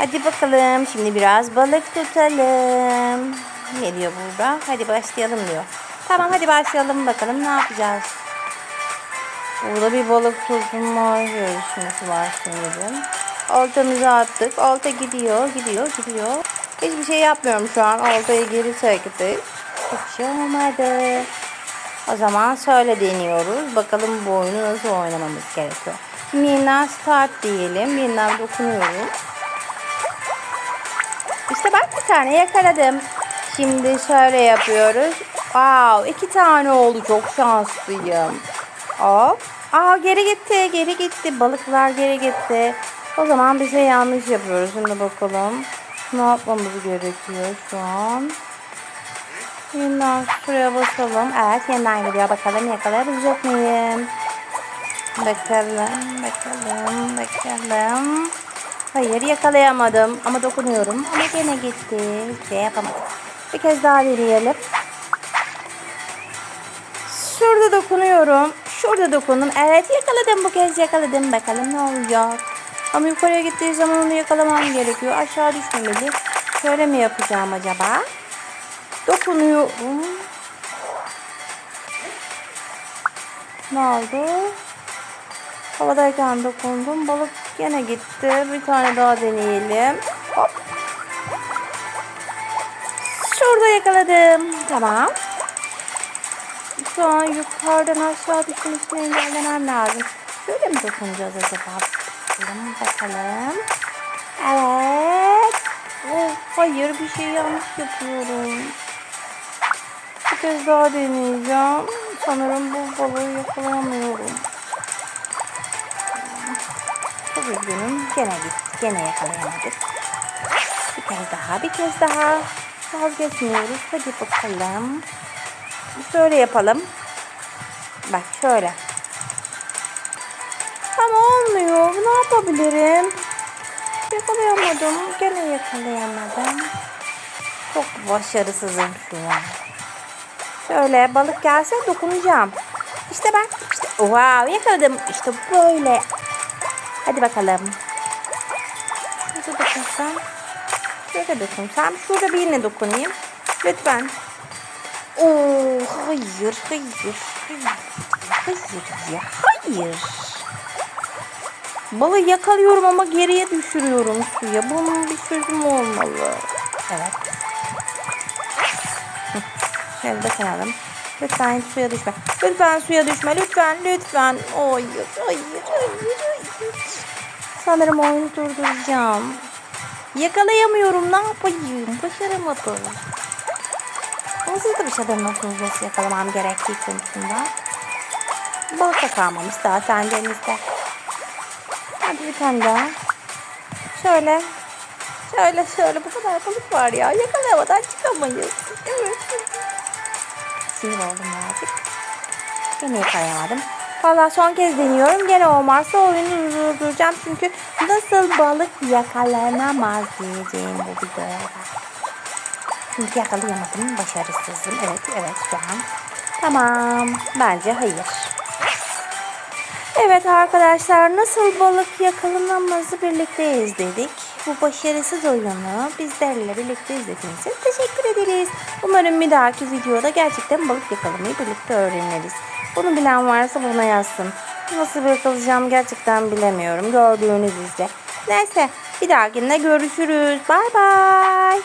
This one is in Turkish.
Hadi bakalım şimdi biraz balık tutalım. Ne diyor burada? Hadi başlayalım diyor. Tamam hadi başlayalım bakalım ne yapacağız. Burada bir balık tutma yarışması var sanırım. Oltamızı attık. Olta gidiyor, gidiyor, gidiyor. Hiçbir şey yapmıyorum şu an. Oltayı geri çektik. Hiçbir şey olmadı. O zaman şöyle deniyoruz. Bakalım bu oyunu nasıl oynamamız gerekiyor. Mina start diyelim. Mina dokunuyorum. İşte bak bir tane yakaladım. Şimdi şöyle yapıyoruz. Wow, iki tane oldu. Çok şanslıyım. Hop. Aa geri gitti, geri gitti. Balıklar geri gitti. O zaman bir şey yanlış yapıyoruz. Şimdi bakalım. Ne yapmamız gerekiyor şu an? Yeniden şuraya basalım. Evet yeniden gidiyor. Bakalım yakalayabilecek miyim? Bakalım, bakalım, bakalım. Hayır yakalayamadım ama dokunuyorum. Ama gene gitti. Şey yapamadım. Bir kez daha deneyelim. Şurada dokunuyorum. Şurada dokundum. Evet yakaladım bu kez yakaladım. Bakalım ne olacak. Ama yukarıya gittiği zaman onu yakalamam gerekiyor. Aşağı düşmemeli. Şöyle mi yapacağım acaba? Dokunuyorum. Ne oldu? Havadayken dokundum. Balık gene gitti. Bir tane daha deneyelim. Hop. Şurada yakaladım. Tamam. Şu an yukarıdan aşağı düşmesini engellemem lazım. Şöyle mi dokunacağız acaba? Bakalım bakalım. Evet. Of, hayır bir şey yanlış yapıyorum. Bir kez daha deneyeceğim. Sanırım bu balığı yakalayamıyorum. Çok üzgünüm. Gene gitti. Gene yakalayamadık. Bir kez daha, bir kez daha. Vazgeçmiyoruz. Hadi bakalım. Şöyle yapalım. Bak şöyle. Ama olmuyor. Ne yapabilirim? Yakalayamadım. Gene yakalayamadım. Çok başarısızım şu an. Şöyle balık gelse dokunacağım. İşte bak. işte wow yakaladım. İşte böyle. Hadi bakalım. Şurada dokunsam. Şurada dokunsam. Şurada birine dokunayım. Lütfen. Oo, hayır, hayır, hayır, hayır ya, hayır. Balığı yakalıyorum ama geriye düşürüyorum suya. Bunun bir çözümü olmalı. Evet. Şöyle dokunalım. Lütfen suya düşme. Lütfen suya düşme. Lütfen, lütfen. Hayır, hayır, hayır, hayır. Sanırım oyunu durduracağım. Yakalayamıyorum. Ne yapayım? Başaramadım. Ama siz de bir şeyden nasıl nasıl yakalamam gerektiği konusunda. Balık da kalmamış zaten denizde. Hadi bir tane daha. Şöyle. Şöyle şöyle bu kadar balık var ya. Yakalayamadan çıkamayız. Evet. Sinir oldum birazcık. Yine yakalayamadım. Valla son kez deniyorum. Gene olmazsa oyunu durduracağım. Çünkü nasıl balık yakalanamaz diyeceğim bu videoya. Çünkü yakalayamadım. Başarısızım. Evet, evet şu an. Tamam. Bence hayır. Evet arkadaşlar nasıl balık yakalanamazı birlikte izledik. Bu başarısız oyunu bizlerle birlikte izlediğiniz için teşekkür ederiz. Umarım bir dahaki videoda gerçekten balık yakalamayı birlikte öğreniriz. Bunu bilen varsa buna yazsın. Nasıl yakalayacağım gerçekten bilemiyorum. Gördüğünüz üzere. Neyse bir dahakinde görüşürüz. Bay bay.